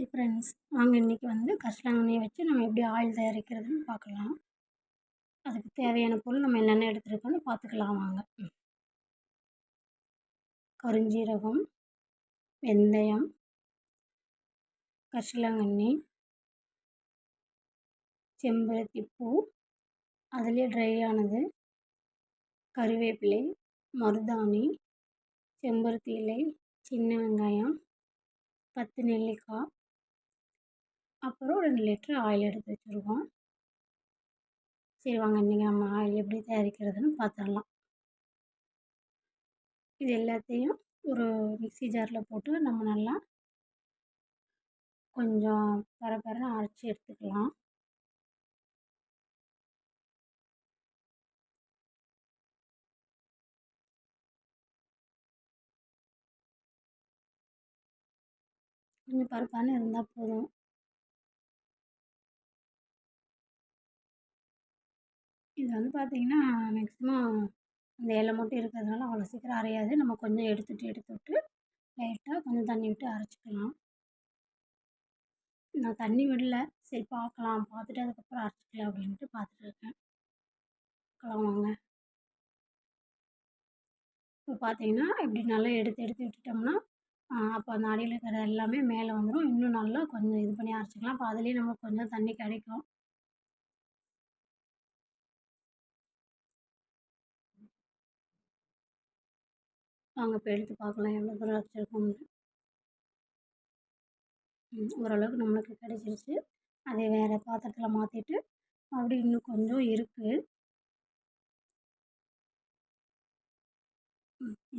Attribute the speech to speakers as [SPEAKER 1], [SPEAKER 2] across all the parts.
[SPEAKER 1] Hi friends வாங்க இன்றைக்கி வந்து கரிசலாங்கண்ணியை வச்சு நம்ம எப்படி ஆயில் தயாரிக்கிறதுன்னு பார்க்கலாம். அதுக்கு தேவையான பொருள் நம்ம என்னென்ன எடுத்துருக்கோன்னு பார்த்துக்கலாம் வாங்க. கருஞ்சீரகம் வெந்தயம் கரிசலாங்கண்ணி செம்பருத்தி பூ அதுலேயே ட்ரை ஆனது கருவேப்பிலை மருதாணி செம்பருத்தி இலை சின்ன வெங்காயம் பத்து நெல்லிக்காய் அப்புறம் ரெண்டு லிட்ரு ஆயில் எடுத்து வச்சுருக்கோம். சரி வாங்க இன்றைக்கி நம்ம ஆயில் எப்படி தயாரிக்கிறதுன்னு பார்த்துடலாம். இது எல்லாத்தையும் ஒரு மிக்சி ஜாரில் போட்டு நம்ம நல்லா கொஞ்சம் பரபரன்னு அரைச்சி எடுத்துக்கலாம். கொஞ்சம் பருப்பான இருந்தால் போதும். இது வந்து பார்த்திங்கன்னா மேக்ஸிமம் அந்த இலை மட்டும் இருக்கிறதுனால அவ்வளோ சீக்கிரம் அரையாது. நம்ம கொஞ்சம் எடுத்துகிட்டு எடுத்துவிட்டு லைட்டாக கொஞ்சம் தண்ணி விட்டு அரைச்சிக்கலாம். நான் தண்ணி விடல. சரி பார்க்கலாம் பார்த்துட்டு அதுக்கப்புறம் அரைச்சிக்கலாம் அப்படின்ட்டு பார்த்துட்டு இருக்கேன். வாங்க. இப்போ பார்த்தீங்கன்னா இப்படி நல்லா எடுத்து எடுத்து விட்டுட்டோம்னா அப்போ அந்த அடியில் இருக்கிற எல்லாமே மேலே வந்துடும் இன்னும் நல்லா கொஞ்சம் இது பண்ணி அரைச்சிக்கலாம். அப்போ அதுலேயே நமக்கு கொஞ்சம் தண்ணி கிடைக்கும். வாங்க இப்போ எடுத்து பார்க்கலாம். எவ்வளோ தூரம் வச்சுருக்கோம்னு ஓரளவுக்கு நம்மளுக்கு கிடச்சிருச்சு. அதை வேறு பாத்திரத்தில் மாற்றிட்டு அப்படி இன்னும் கொஞ்சம் இருக்குது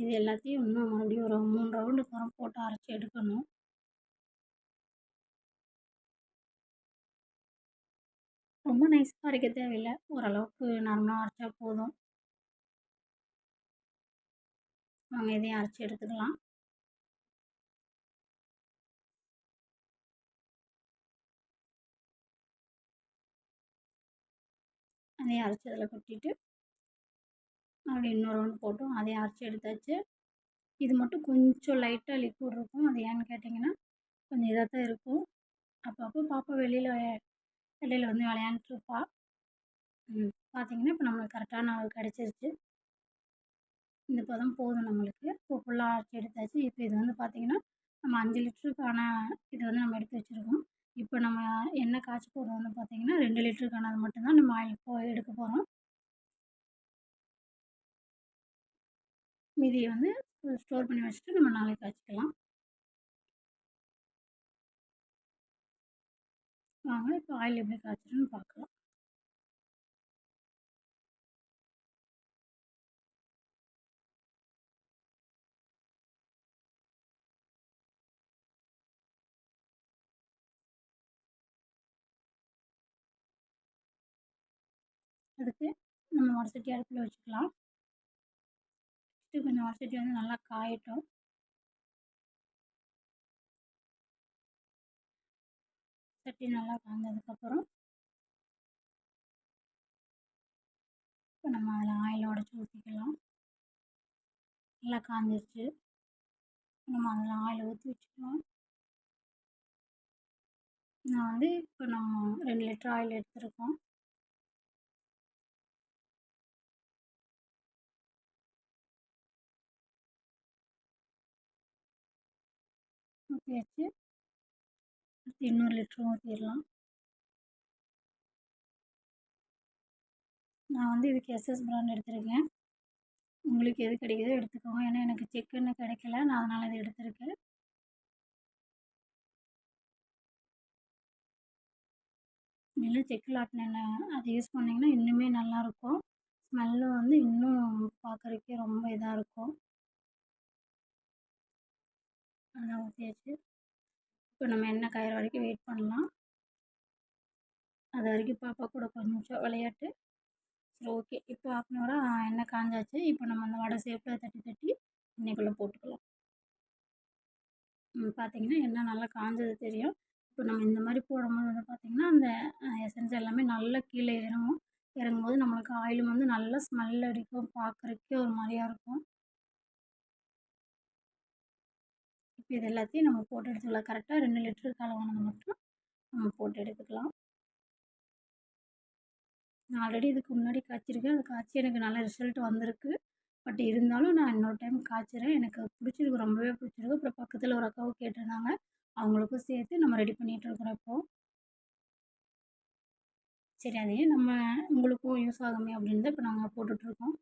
[SPEAKER 1] இது எல்லாத்தையும் இன்னும் மறுபடியும் ஒரு மூணு ரவுண்டு உரம் போட்டு அரைச்சி எடுக்கணும். ரொம்ப நைஸாக அரைக்க தேவையில்லை. ஓரளவுக்கு நார்மலாக அரைச்சா போதும். வாங்க இதையும் அரைச்சி எடுத்துக்கலாம். அதையும் அரைச்சி அதில் கொட்டிட்டு மறுபடியும் இன்னொரு ஒன்று போட்டோம் அதையும் அரைச்சி எடுத்தாச்சு. இது மட்டும் கொஞ்சம் லைட்டாக லிக்விட் இருக்கும். அது ஏன்னு கேட்டிங்கன்னா கொஞ்சம் இதாக தான் இருக்கும். அப்பப்போ பாப்பா வெளியில் வெளியில் வந்து விளையாண்டுருப்பா பார்த்தீங்கன்னா இப்போ நம்மளுக்கு கரெக்டான அளவு கிடச்சிருச்சு. இந்த பதம் போதும் நம்மளுக்கு. இப்போ ஃபுல்லாக அரைச்சி எடுத்தாச்சு. இப்போ இது வந்து பார்த்திங்கன்னா நம்ம அஞ்சு லிட்டருக்கான இது வந்து நம்ம எடுத்து வச்சுருக்கோம். இப்போ நம்ம எண்ணெய் காய்ச்சி போடுறது வந்து பார்த்திங்கன்னா ரெண்டு லிட்டருக்கானது மட்டும்தான் நம்ம ஆயில் போ எடுக்க போகிறோம் மீதியை வந்து ஸ்டோர் பண்ணி வச்சுட்டு நம்ம நாளைக்கு காய்ச்சிக்கலாம். வாங்க இப்போ ஆயில் எப்படி காய்ச்சிடுன்னு பார்க்கலாம் அதுக்கு நம்ம வடசட்டி அடுப்பில் வச்சுக்கலாம். ஃபஸ்ட்டு கொஞ்சம் வடசட்டி வந்து நல்லா காயட்டும். சட்டி நல்லா காய்ஞ்சதுக்கப்புறம் இப்போ நம்ம அதில் ஆயில் உடச்சி ஊற்றிக்கலாம் நல்லா காஞ்சிருச்சு. நம்ம அதில் ஆயில் ஊற்றி வச்சுக்கலாம். நான் வந்து இப்போ நம்ம ரெண்டு லிட்டர் ஆயில் எடுத்திருக்கோம். ஊற்றியாச்சு அடுத்து இன்னொரு லிட்டரும் ஊற்றிடலாம் நான் வந்து இதுக்கு எஸ்எஸ் பிராண்ட் எடுத்திருக்கேன். உங்களுக்கு எது கிடைக்குதோ எடுத்துக்கோங்க. ஏன்னா எனக்கு செக்குன்னு கிடைக்கல. நான் அதனால் இதை எடுத்திருக்கேன். இல்லை செக்கில் ஆட்டின எண்ணெய் அதை யூஸ் பண்ணிங்கன்னா இன்னுமே நல்லாயிருக்கும் ஸ்மெல்லும் வந்து இன்னும் பார்க்குறதுக்கே ரொம்ப இதாக இருக்கும். நல்லா ஊற்றியாச்சு இப்போ நம்ம எண்ணெய் காயிற வரைக்கும் வெயிட் பண்ணலாம். அது வரைக்கும் பாப்பா கூட கொஞ்சம் விளையாட்டு. சரி ஓகே இப்போ ஆஃப் அன் ஹவராக எண்ணெய் காஞ்சாச்சு. இப்போ நம்ம அந்த வடை சேப்பில் தட்டி தட்டி எண்ணெய்க்குள்ளே போட்டுக்கலாம். பார்த்தீங்கன்னா எண்ணெய் நல்லா காஞ்சது தெரியும். இப்போ நம்ம இந்த மாதிரி போடும்போது வந்து பார்த்திங்கன்னா அந்த எசன்ஸ் எல்லாமே நல்லா கீழே இறங்கும். இறங்கும்போது நம்மளுக்கு ஆயிலும் வந்து நல்லா ஸ்மெல் அடிக்கும் பார்க்குறக்கே ஒரு மாதிரியா இருக்கும். இது எல்லாத்தையும் நம்ம போட்டு எடுத்துக்கலாம். கரெக்டாக ரெண்டு லிட்டருக்கு அளவானது மட்டும் நம்ம போட்டு எடுத்துக்கலாம். நான் ஆல்ரெடி இதுக்கு முன்னாடி காய்ச்சிருக்கேன். அது காய்ச்சி எனக்கு நல்ல ரிசல்ட் வந்திருக்கு. பட் இருந்தாலும் நான் இன்னொரு டைம் காய்ச்சிறேன். எனக்கு பிடிச்சிருக்கு. ரொம்பவே பிடிச்சிருக்கு. அப்புறம் பக்கத்தில் ஒரு அக்காவும் கேட்டிருந்தாங்க. அவங்களுக்கும் சேர்த்து நம்ம ரெடி பண்ணிகிட்ருக்குறோம் இப்போது சரி அதையே நம்ம உங்களுக்கும் யூஸ் ஆகுமே அப்படின்னு தான் இப்போ நாங்கள் போட்டுட்ருக்கோம்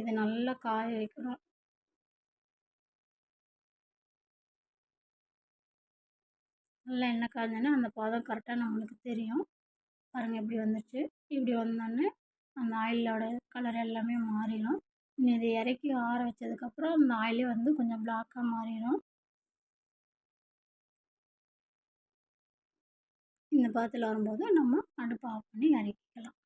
[SPEAKER 1] இதை நல்லா காய வைக்கணும் நல்லா எண்ணெய் காய்ஞ்சோன்னா அந்த பதம் கரெக்டாக நம்மளுக்கு தெரியும். பாருங்கள் எப்படி வந்துச்சு இப்படி வந்தோடனே அந்த ஆயிலோட கலர் எல்லாமே மாறிடும். இன்னும் இதை இறக்கி ஆற வச்சதுக்கப்புறம் அந்த ஆயிலே வந்து கொஞ்சம் பிளாக்காக மாறிடும். இந்த பதத்தில் வரும்போது நம்ம அடுப்பை ஆஃப் பண்ணி இறக்கிக்கலாம்.